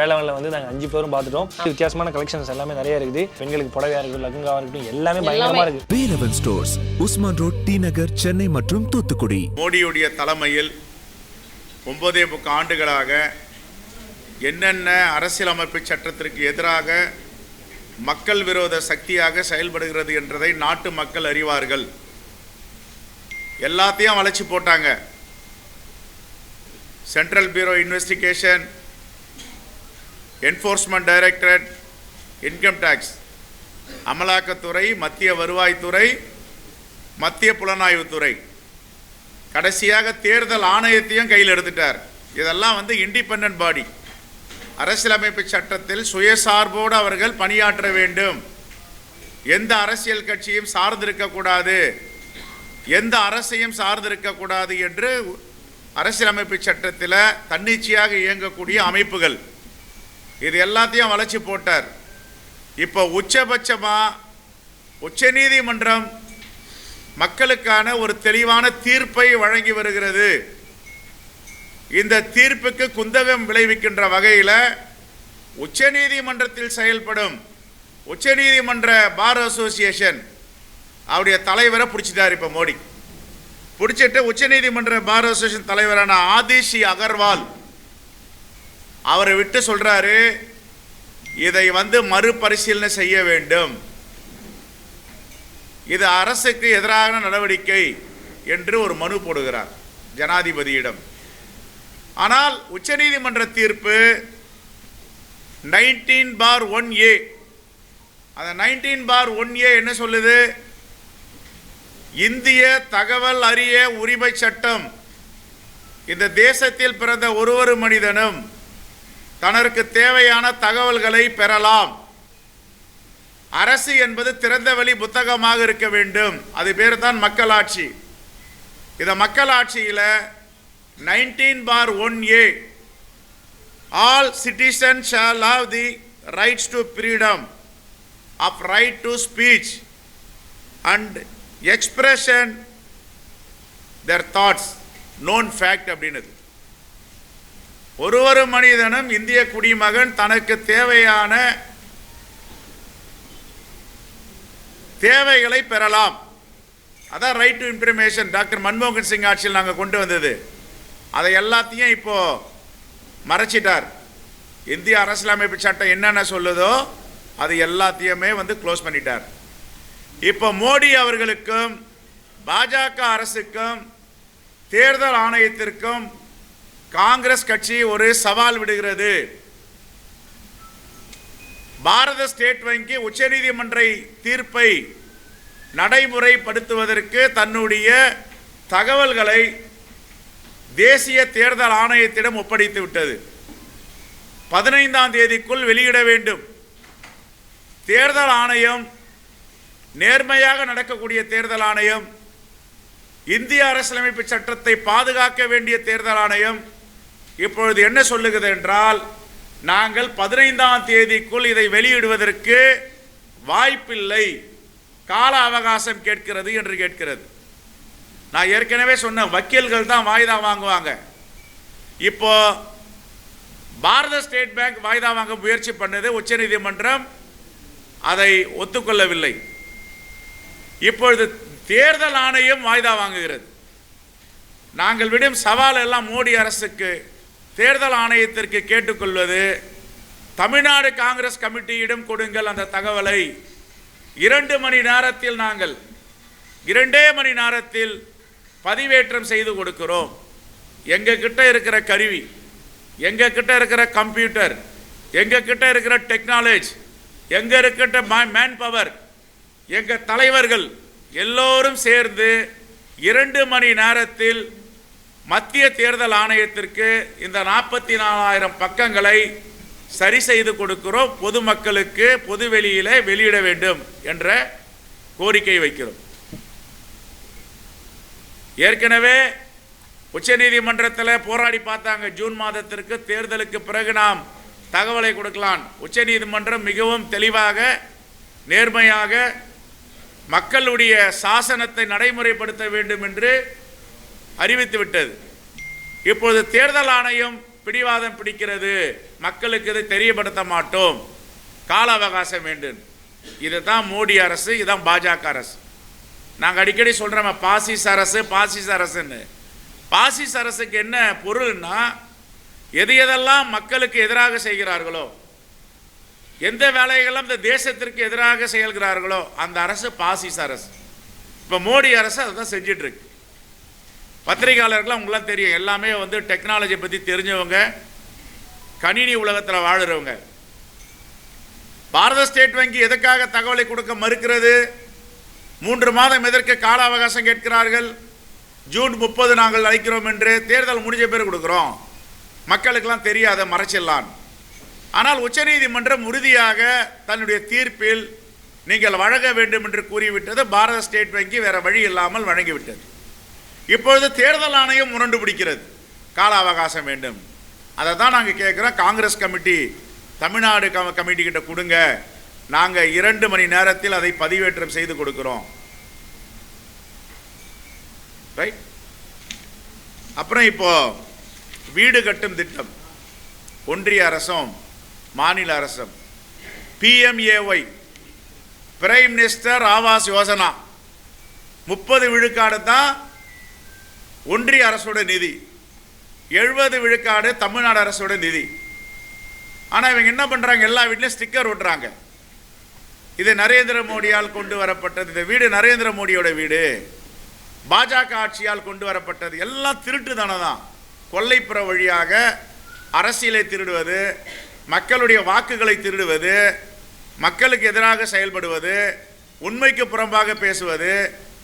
வேளாண்ல வந்து நாங்கள் அஞ்சு பேரும் பார்த்துட்டோம். வித்தியாசமான கலெக்ஷன்ஸ் எல்லாமே நிறைய இருக்குது. பெண்களுக்கு புடவையா இருக்கட்டும் லகுங்காவா இருக்கட்டும் எல்லாமே பயங்கரமா இருக்கு. Velavan stores Usman road T Nagar Chennai மற்றும் தூத்துக்குடி. மோடியுடைய தலைமையில் ஒன்பதே முக்க ஆண்டுகளாக என்னென்ன அரசியலமைப்பு சட்டத்திற்கு எதிராக மக்கள் விரோத சக்தியாக செயல்படுகிறது என்றதை நாட்டு மக்கள் அறிவார்கள். எல்லாத்தையும் வளைச்சு போட்டாங்க. Central bureau investigation enforcement directorate income tax அமலாக்கத்துறை மத்திய வருவாய்த்துறை மத்திய புலனாய்வுத்துறை கடைசியாக தேர்தல் ஆணையத்தையும் கையில் எடுத்துட்டார். இதெல்லாம் வந்து இண்டிபெண்ட் பாடி அரசியலமைப்பு சட்டத்தில் சுயசார்போடு அவர்கள் பணியாற்ற வேண்டும். எந்த அரசியல் கட்சியும் சார்ந்திருக்கக்கூடாது எந்த அரசையும் சார்ந்திருக்கக்கூடாது என்று அரசியலமைப்பு சட்டத்தில் தன்னிச்சையாக இயங்கக்கூடிய அமைப்புகள். இது எல்லாத்தையும் வளைச்சி போட்டார். இப்போ உச்சபட்சமாக உச்சநீதிமன்றம் மக்களுக்கான ஒரு தெளிவான தீர்ப்பை வழங்கி வருகிறது. இந்த தீர்ப்புக்கு குந்தகம் விளைவிக்கின்ற வகையில் உச்சநீதிமன்றத்தில் செயல்படும் உச்சநீதிமன்ற பார் அசோசியேஷன் அவருடைய தலைவரை பிடிச்சிட்டார் இப்போ மோடி. பிடிச்சிட்டு உச்சநீதிமன்ற பார் அசோசியேஷன் தலைவரான ஆதிஷி அகர்வால் அவரை விட்டு சொல்கிறாரு இதை வந்து மறுபரிசீலனை செய்ய வேண்டும். இது அரசுக்கு எதிரான நடவடிக்கை என்று ஒரு மனு போடுகிறார் ஜனாதிபதியிடம். ஆனால் உச்சநீதிமன்ற தீர்ப்பு நைன்டீன் பார் ஒன் ஏ அந்த நைன்டீன் பார் ஒன் ஏ என்ன சொல்லுது? இந்திய தகவல் அறிய உரிமை சட்டம். இந்த தேசத்தில் பிறந்த ஒரு ஒரு மனிதனும் தனக்கு தேவையான தகவல்களை பெறலாம். அரசு என்பது திறந்தவெளி புத்தகமாக இருக்க வேண்டும். அது பேர் தான் மக்களாட்சி. இந்த மக்களாட்சியில் nineteen bar one A all citizen shall have the rights to freedom of right to speech and expression their thoughts known fact அப்படின்னுது. ஒரு ஒரு மனிதனும் இந்திய குடிமகன் தனக்கு தேவையான தேவைகளை பெறலாம். அதான் ரைட் டு இன்ஃபர்மேஷன் டாக்டர் மன்மோகன் சிங் ஆட்சியில் நாங்கள் கொண்டு வந்தது. அதை எல்லாத்தையும் இப்போ மறைச்சிட்டார். இந்திய அரசியலமைப்பு சட்டம் என்னென்ன சொல்லுதோ அது எல்லாத்தையுமே வந்து க்ளோஸ் பண்ணிட்டார். இப்போ மோடி அவர்களுக்கும் பாஜக அரசுக்கும் தேர்தல் ஆணையத்திற்கும் காங்கிரஸ் கட்சி ஒரு சவால் விடுகிறது. பாரத ஸ்டேட் வங்கி உச்சநீதிமன்ற தீர்ப்பை நடைமுறைப்படுத்துவதற்கு தன்னுடைய தகவல்களை தேசிய தேர்தல் ஆணையத்திடம் ஒப்படைத்து விட்டது. பதினைந்தாம் தேதிக்குள் வெளியிட வேண்டும். தேர்தல் ஆணையம் நேர்மையாக நடக்கக்கூடிய தேர்தல் ஆணையம் இந்திய அரசியலமைப்பு சட்டத்தை பாதுகாக்க வேண்டிய தேர்தல் ஆணையம் இப்பொழுது என்ன சொல்லுகிறது என்றால் நாங்கள் பதினைந்தாம் தேதிக்குள் இதை வெளியிடுவதற்கு வாய்ப்பில்லை. கால அவகாசம் கேட்கிறது என்று கேட்கிறது. நான் ஏற்கனவே சொன்ன வக்கீல்கள் தான் வாய்தா வாங்குவாங்க. இப்போ பாரத ஸ்டேட் பேங்க் வாய்தா வாங்க முயற்சி பண்ணது உச்சநீதிமன்றம் அதை ஒத்துக்கொள்ளவில்லை. இப்பொழுது தேர்தல் ஆணையம் வாய்தா வாங்குகிறது. நாங்கள் விடும் சவால் எல்லாம் மோடி அரசுக்கு. தேர்தல் ஆணையத்திற்கு கேட்டுக்கொள்வது தமிழ்நாடு காங்கிரஸ் கமிட்டியிடம் கொடுங்கள் அந்த தகவலை. இரண்டு மணி நேரத்தில் நாங்கள் இரண்டே மணி நேரத்தில் பதிவேற்றம் செய்து கொடுக்கிறோம். எங்க கிட்ட இருக்கிற கருவி எங்கள் கிட்ட இருக்கிற கம்ப்யூட்டர் எங்கள் கிட்ட இருக்கிற டெக்னாலஜி எங்கே இருக்கிற மேன் பவர் எங்கள் தலைவர்கள் எல்லோரும் சேர்ந்து இரண்டு மணி நேரத்தில் மத்திய தேர்தல் ஆணையத்திற்கு இந்த நாற்பத்தி நாலாயிரம் பக்கங்களை சரி செய்து கொடுக்கிறோம். பொதுமக்களுக்கு பொதுவெளியிலே வெளியிட வேண்டும் என்ற கோரிக்கை வைக்கிறோம். ஏற்கனவே உச்சநீதிமன்றத்தில் போராடி பார்த்தாங்க. ஜூன் மாதத்திற்கு தேர்தலுக்கு பிறகு நாம் தகவலை கொடுக்கலாம். உச்சநீதிமன்றம் மிகவும் தெளிவாக நேர்மையாக மக்களுடைய சாசனத்தை நடைமுறைப்படுத்த வேண்டும் என்று அறிவித்து விட்டது. இப்பொழுது தேர்தல் ஆணையம் பிடிவாதம் பிடிக்கிறது. மக்களுக்கு இதை தெரியப்படுத்த மாட்டோம். கால அவகாசம் வேண்டும். இதுதான் மோடி அரசு இதுதான் பாஜக அரசு. நாங்கள் அடிக்கடி சொல்கிறோம் பாசிஸ் அரசு பாசிஸ் அரசுன்னு. பாசிஸ் அரசுக்கு என்ன பொருள்னா எது எதெல்லாம் மக்களுக்கு எதிராக செய்கிறார்களோ எந்த வேலைகளெல்லாம் இந்த தேசத்திற்கு எதிராக செயல்கிறார்களோ அந்த அரசு பாசிஸ் அரசு. இப்போ மோடி அரசு அதை தான் செஞ்சிட்ருக்கு. பத்திரிகையாளர்கள்லாம் உங்களாம் தெரியும் எல்லாமே வந்து டெக்னாலஜி பற்றி தெரிஞ்சவங்க கணினி உலகத்தில் வாழுறவங்க. பாரத ஸ்டேட் வங்கி எதுக்காக தகவலை கொடுக்க மறுக்கிறது? மூன்று மாதம் எதற்கு கால அவகாசம் கேட்கிறார்கள்? ஜூன் முப்பது நாங்கள் அழைக்கிறோம் என்று தேர்தல் முடிஞ்ச பேர் கொடுக்குறோம். மக்களுக்கெல்லாம் தெரியாத மறைச்சிடலான் ஆனால் உச்சநீதிமன்றம் உறுதியாக தன்னுடைய தீர்ப்பில் நீங்கள் வழங்க வேண்டும் என்று கூறிவிட்டது பாரத ஸ்டேட் வங்கி வேறு வழி இல்லாமல் வழங்கிவிட்டது. இப்பொழுது தேர்தல் ஆணையம் முரண்டு பிடிக்கிறது. கால அவகாசம் வேண்டும். அதை தான் நாங்கள் கேட்குறோம் காங்கிரஸ் கமிட்டி தமிழ்நாடு க கமிட்டி கிட்ட கொடுங்க. நாங்கள் இரண்டு மணி நேரத்தில் அதை பதிவேற்றம் செய்து கொடுக்குறோம். ரைட் அப்புறம் இப்போ வீடு கட்டும் திட்டம். ஒன்றிய அரசும் மாநில அரசும். PMAY prime minister Awas Yojana முப்பது விழுக்காடு தான் ஒன்றிய அரசோட நிதி எழுபது விழுக்காடு தமிழ்நாடு அரசோட நிதி. ஆனால் இவங்க என்ன பண்ணுறாங்க எல்லா வீட்லேயும் ஸ்டிக்கர் ஒட்டுறாங்க. இது நரேந்திர மோடியால் கொண்டு வரப்பட்டது. இந்த வீடு நரேந்திர மோடியோட வீடு. பாஜக ஆட்சியால் கொண்டு வரப்பட்டது. எல்லாம் திருட்டு தானே. தான் கொல்லைப்புற வழியாக அரசியலை திருடுவது மக்களுடைய வாக்குகளை திருடுவது மக்களுக்கு எதிராக செயல்படுவது உண்மைக்கு புறம்பாக பேசுவது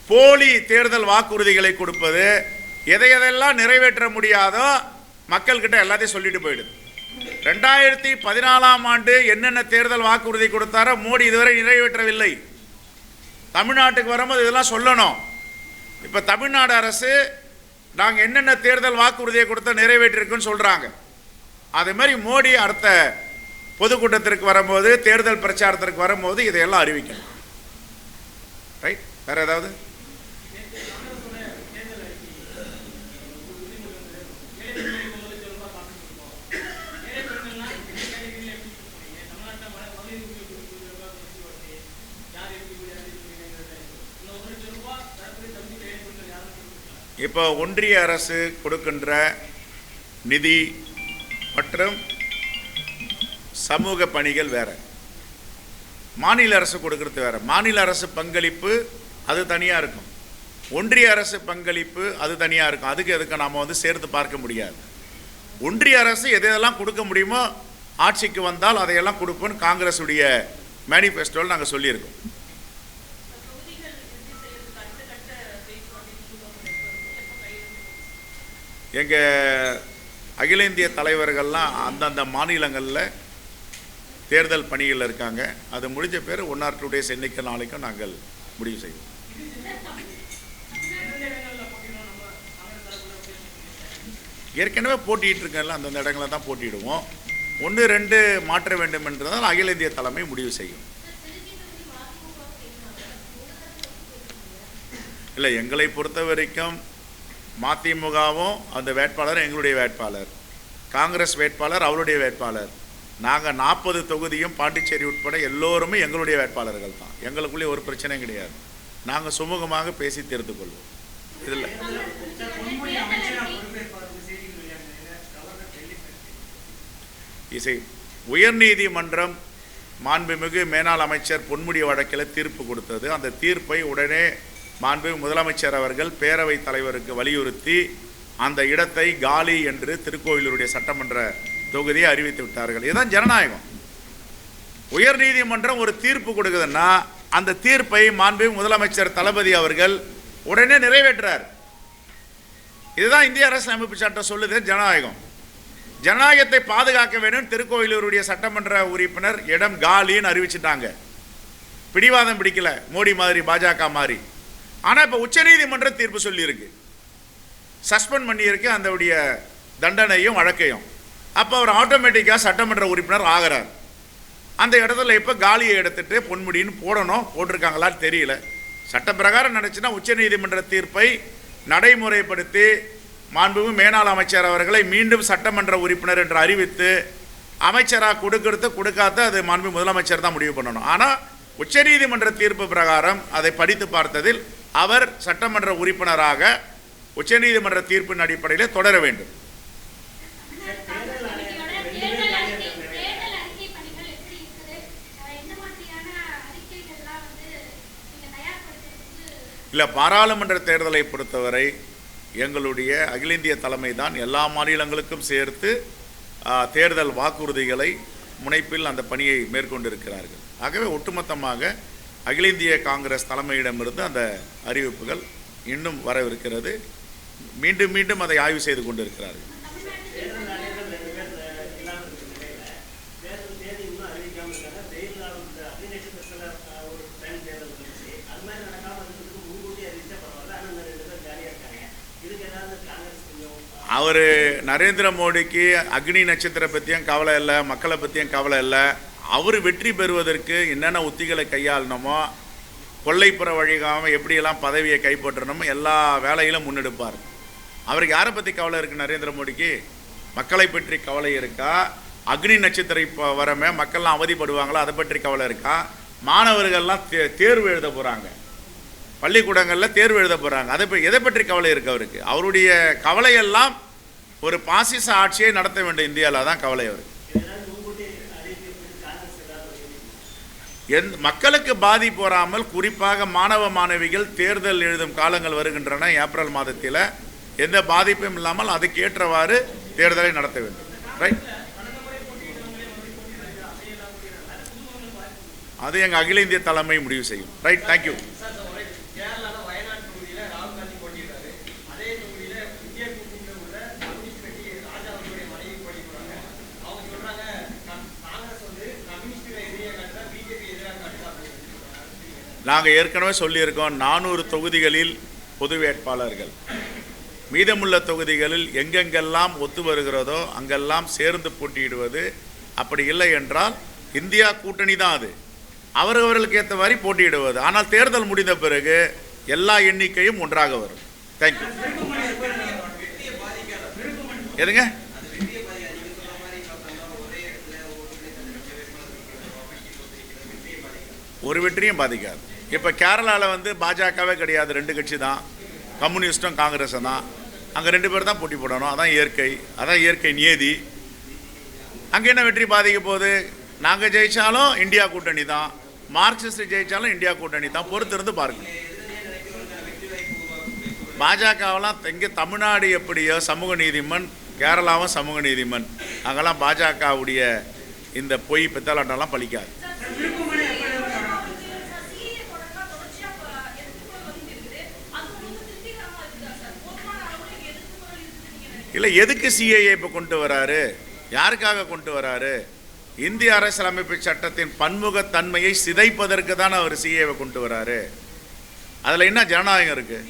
போலி தேர்தல் வாக்குறுதிகளை கொடுப்பது எதை எதெல்லாம் நிறைவேற்ற முடியாதோ மக்கள்கிட்ட எல்லாத்தையும் சொல்லிட்டு போயிடுது. ரெண்டாயிரத்தி பதினாலாம் ஆண்டு என்னென்ன தேர்தல் வாக்குறுதி கொடுத்தாரோ மோடி இதுவரை நிறைவேற்றவில்லை. தமிழ்நாட்டுக்கு வரும்போது இதெல்லாம் சொல்லணும். இப்போ தமிழ்நாடு அரசு நாங்கள் என்னென்ன தேர்தல் வாக்குறுதியை கொடுத்தா நிறைவேற்றிருக்குன்னு சொல்கிறாங்க அதே மாதிரி மோடி அடுத்த பொதுக்கூட்டத்திற்கு வரும்போது தேர்தல் பிரச்சாரத்திற்கு வரும்போது இதையெல்லாம் அறிவிக்கணும். ரைட் வேற ஏதாவது? இப்போ ஒன்றிய அரசு கொடுக்கின்ற நிதி மற்றும் சமூக பணிகள் வேறு. மாநில அரசு கொடுக்கறது வேறு. மாநில அரசு பங்களிப்பு அது தனியாக இருக்கும். ஒன்றிய அரசு பங்களிப்பு அது தனியாக இருக்கும். அதுக்கு எதுக்கு நாம் வந்து சேர்த்து பார்க்க முடியாது. ஒன்றிய அரசு எதையெல்லாம் கொடுக்க முடியுமோ ஆட்சிக்கு வந்தால் அதையெல்லாம் கொடுப்போம்னு காங்கிரஸுடைய மேனிஃபெஸ்டோவில் நாங்கள் சொல்லியிருக்கோம். எங்கள் அகில இந்திய தலைவர்கள்லாம் அந்தந்த மாநிலங்களில் தேர்தல் பணிகள் இருக்காங்க. அது முடிஞ்ச பேர் ஒன் ஆர் டூ டேஸ் எண்ணிக்கை நாளைக்கும் நாங்கள் முடிவு செய்வோம். ஏற்கனவே போட்டிகிட்டு இருக்கல அந்தந்த இடங்களில் தான் போட்டியிடுவோம் ஒன்று ரெண்டு மாற்ற வேண்டும் என்றதால் அகில இந்திய தலைமை முடிவு செய்யும். இல்லை எங்களை பொறுத்த வரைக்கும் மதிமுகவும் அந்த வேட்பாளர் எங்களுடைய வேட்பாளர். காங்கிரஸ் வேட்பாளர் அவருடைய வேட்பாளர். நாங்கள் நாற்பது தொகுதியும் பாண்டிச்சேரி உட்பட எல்லோருமே எங்களுடைய வேட்பாளர்கள் தான். எங்களுக்குள்ளே ஒரு பிரச்சனையும் கிடையாது. நாங்கள் சுமூகமாக பேசி தீர்த்து கொள்வோம். இதில் இசை உயர்நீதிமன்றம் மாண்புமிகு மேனாள் அமைச்சர் பொன்முடி வழக்கில் தீர்ப்பு கொடுத்தது. அந்த தீர்ப்பை உடனே மாண்பு முதலமைச்சர் அவர்கள் பேரவைத் தலைவருக்கு வலியுறுத்தி அந்த இடத்தை காலி என்று திருக்கோயிலூருடைய சட்டமன்ற தொகுதியை அறிவித்து விட்டார்கள். இதுதான் ஜனநாயகம். உயர் நீதிமன்றம் ஒரு தீர்ப்பு கொடுக்குதுன்னா அந்த தீர்ப்பை மாண்பு முதலமைச்சர் தளபதி அவர்கள் உடனே நிறைவேற்றார். இதுதான் இந்திய அரசு அமைப்பு சட்டம் சொல்லுது ஜனநாயகம். ஜனநாயகத்தை பாதுகாக்க வேண்டும் திருக்கோயிலூருடைய சட்டமன்ற உறுப்பினர் இடம் காலின்னு அறிவிச்சிட்டாங்க. பிடிவாதம் பிடிக்கல மோடி மாதிரி பாஜக மாதிரி. ஆனால் இப்போ உச்சநீதிமன்றம் தீர்ப்பு சொல்லியிருக்கு. சஸ்பெண்ட் பண்ணியிருக்கு அந்தவுடைய தண்டனையும் வழக்கையும். அப்போ அவர் ஆட்டோமேட்டிக்காக சட்டமன்ற உறுப்பினர் ஆகிறார். அந்த இடத்துல இப்போ காலியை எடுத்துட்டு பொன்முடின்னு போடணும் போட்டிருக்காங்களான்னு தெரியல. சட்டப்பிரகாரம் நினச்சின்னா உச்சநீதிமன்ற தீர்ப்பை நடைமுறைப்படுத்தி மாண்புமிகு மேனாள் அமைச்சர் அவர்களை மீண்டும் சட்டமன்ற உறுப்பினர் என்று அறிவித்து அமைச்சராக கொடுக்கறது கொடுக்காத அது மாண்பு முதலமைச்சர் தான் முடிவு பண்ணணும். ஆனால் உச்சநீதிமன்ற தீர்ப்பு பிரகாரம் அதை படித்து பார்த்ததில் அவர் சட்டமன்ற உறுப்பினராக உச்சநீதிமன்ற தீர்ப்பின் அடிப்படையில் தொடர வேண்டும். இல்லை பாராளுமன்ற தேர்தலை பொறுத்தவரை எங்களுடைய அகில இந்திய தலைமை தான் எல்லா மாநிலங்களுக்கும் சேர்த்து தேர்தல் வாக்குறுதிகளை முனைப்பில் அந்த பணியை மேற்கொண்டிருக்கிறார்கள். ஆகவே ஒட்டுமொத்தமாக அகில இந்திய காங்கிரஸ் தலைமையிடமிருந்து அந்த அறிவிப்புகள் இன்னும் வரவிருக்கிறது. மீண்டும் மீண்டும் அதை ஆய்வு செய்து கொண்டிருக்கிறார்கள். அவர் நரேந்திர மோடிக்கு அக்னி நட்சத்திரம் பற்றியும் கவலை இல்லை மக்களை பற்றியும் கவலை இல்லை அவர் வெற்றி பெறுவதற்கு என்னென்ன உத்திகளை கையாளணுமோ கொள்ளைப்புற வழிகாமல் எப்படியெல்லாம் பதவியை கைப்பற்றணுமோ எல்லா வேலையிலும் முன்னெடுப்பார். அவருக்கு யாரை பற்றி கவலை இருக்குது நரேந்திர மோடிக்கு? மக்களை பற்றி கவலை இருக்கா? அக்னி நட்சத்திரம் இப்போ வரமே மக்கள்லாம் அவதிப்படுவாங்களோ? அதை பற்றி கவலை இருக்கா? மாணவர்கள்லாம் தே தேர்வு எழுத போகிறாங்க பள்ளிக்கூடங்களில் தேர்வு எழுத போகிறாங்க அதை எதை பற்றி கவலை இருக்கு அவருக்கு? அவருடைய கவலையெல்லாம் ஒரு பாசிச ஆட்சியை நடத்த வேண்டும். இந்தியாவில் தான் கவலை அவருக்கு. எந் மக்களுக்கு பாதிப்பு வராமல் குறிப்பாக மாணவ மாணவிகள் தேர்தல் எழுதும் காலங்கள் வருகின்றன ஏப்ரல் மாதத்தில். எந்த பாதிப்பும் இல்லாமல் அதுக்கு ஏற்றவாறு தேர்தலை நடத்த வேண்டும். ரைட் அது எங்கள் அகில இந்திய தலைமை முடிவு செய்யும். ரைட் தேங்க்யூ நாங்கள் ஏற்கனவே சொல்லியிருக்கோம் நானூறு தொகுதிகளில் பொது வேட்பாளர்கள். மீதமுள்ள தொகுதிகளில் எங்கெங்கெல்லாம் ஒத்து வருகிறதோ அங்கெல்லாம் சேர்ந்து போட்டியிடுவது அப்படி இல்லை என்றால் இந்தியா கூட்டணி தான் அது. அவரவர்களுக்கு ஏற்ற மாதிரி போட்டியிடுவது. ஆனால் தேர்தல் முடிந்த பிறகு எல்லா எண்ணிக்கையும் ஒன்றாக வரும். தேங்க்யூ எதுங்க? ஒரு வெற்றியும் பாதிக்காது. இப்போ கேரளாவில் வந்து பாஜகவே கிடையாது. ரெண்டு கட்சி தான் கம்யூனிஸ்டும் காங்கிரஸும் தான். அங்கே ரெண்டு பேர் தான் போட்டி போடணும். அதான் இயற்கை. அதான் இயற்கை நியதி. அங்கே என்ன வெற்றி பாதிக்க போகுது? நாங்கள் ஜெயித்தாலும் இந்தியா கூட்டணி தான். மார்க்சிஸ்ட் ஜெயித்தாலும் இந்தியா கூட்டணி தான். பொறுத்திருந்து பாருங்கள் பாஜகவெல்லாம் இங்கே தமிழ்நாடு எப்படியோ சமூக நீதிமன் கேரளாவும் சமூக நீதிமன். அங்கெல்லாம் பாஜகவுடைய இந்த பொய் பித்தலாட்டம்லாம் பலிக்காது இல்லை எதுக்கு சிஏஏ இப்போ கொண்டு வராரு? யாருக்காக கொண்டு வராரு? இந்திய அரசியலமைப்பு சட்டத்தின் பன்முகத்தன்மையை சிதைப்பதற்கு தான் அவர் சிஏவை கொண்டு வராரு. அதில் என்ன ஜனநாயகம் இருக்கு?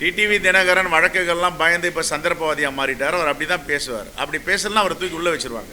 டிடிவி தினகரன் வழக்குகள்லாம் பயந்து இப்போ சந்தர்ப்பவாதியாக மாறிட்டார் அவர் அப்படி தான் பேசுவார். அப்படி பேசலாம் அவர் தூக்கி உள்ளே வச்சிருவாங்க.